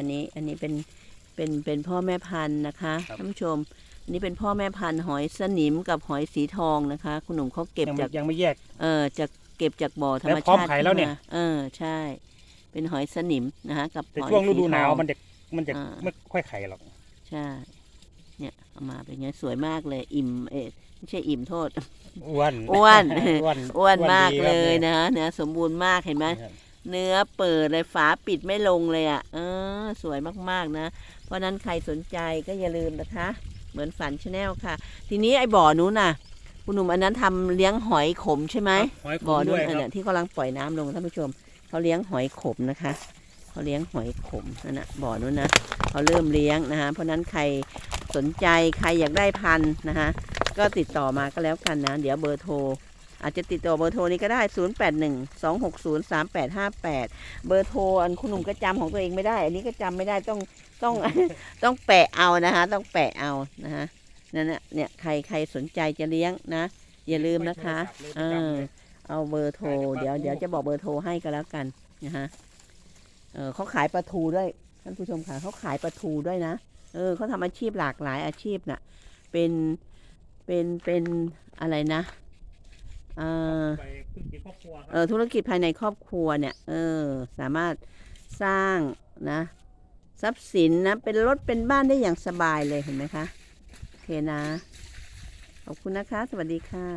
อันนี้อันนี้เป็นเป็นเป็นพ่อแม่พันธุ์นะคะครับ ท่านผู้ชม อันนี้เป็นพ่อแม่พันธุ์หอยสนิมกับหอยสีทองนะคะ คุณหนุ่มเขาเก็บยังไม่จาก ยังไม่แยก เออจะเก็บจากบ่อธรรมแล้วพร้อชามติขายแล้วเนี่ย ขึ้มาเออใช่ เป็นหอยสนิมนะคะกับแต่หอยช่วงฤดูสีหนาวทอง มันจะมันจะอ่า ไม่ค่อยไข่หรอก ใช่ เนี่ยเอามาเป็นไงสวยมากเลย อิ่มเอ๊ะไม่ใช่อิ่มโทษ อ้วนอ้วน อ้วนอ้วนมากดีคเลรับยนี่นะเนื้อสมบูรณ์มากเห็นไหม ครับ เนื้อเปิดเลยฝาปิดไม่ลงเลยอะ เออ สวยมากๆนะ เพราะฉะนั้นใครสนใจก็อย่าลืมนะคะ เหมือนฝันชาแนลค่ะ ทีนี้ไอ้บ่อนู้นน่ะ คุณหนุ่มอันนั้นทำเลี้ยงหอยขมใช่ไหมหอยขบ่อมนู้ด้นวยอันครัเนี้บยที่กำลังปล่อยน้ำลงท่านผู้ชมเขาเลี้ยงหอยขมนะคะเขาเลี้ยงหอยขมนั่นนะบ่อนู้นนะเขาเริ่มเลี้ยงนะคะ เพราะฉะนั้นใครสนใจใครอยากได้พันธุ์นะคะก็ติดต่อมาก็แล้วกันนะ เดี๋ยวเบอร์โทร อาจจะติดต่อเบอร์โทรนี้ก็ได้ 0 8 1 2 6 0 3 8 5 8 เบอร์โทรอันคุณหนุ่มก็จำของตัวเองไม่ได้ อันนี้ก็จำไม่ได้ต้องต้องต้องแปะเอานะคะต้องแปะเอานะคะนั่นน่ะเนี่ยใครใครสนใจจะเลี้ยงนะ อย่าลืมนะคะเออเอาเบอร์โทร เดี๋ยวเดี๋ยวจะบอกเบอร์โทรให้ก็แล้วกันนะฮะเออเขาขายปลาทูด้วยท่านผู้ชมค่ะเขาขายปลาทูด้วยนะเออเขาทำอาชีพหลากหลายอาชีพน่ะเป็นเป็นเป็นอะไรนะ เออไปพึ่งกินครอบครัวคเอรับอธุรกิจภายในครอบครัวเนี่ย เออ สามารถสร้างนะ ทรัพย์สินนะ เป็นรถเป็นบ้านได้อย่างสบายเลยเห็นไหมคะ โอเคนะ ขอบคุณนะคะ สวัสดีค่ะ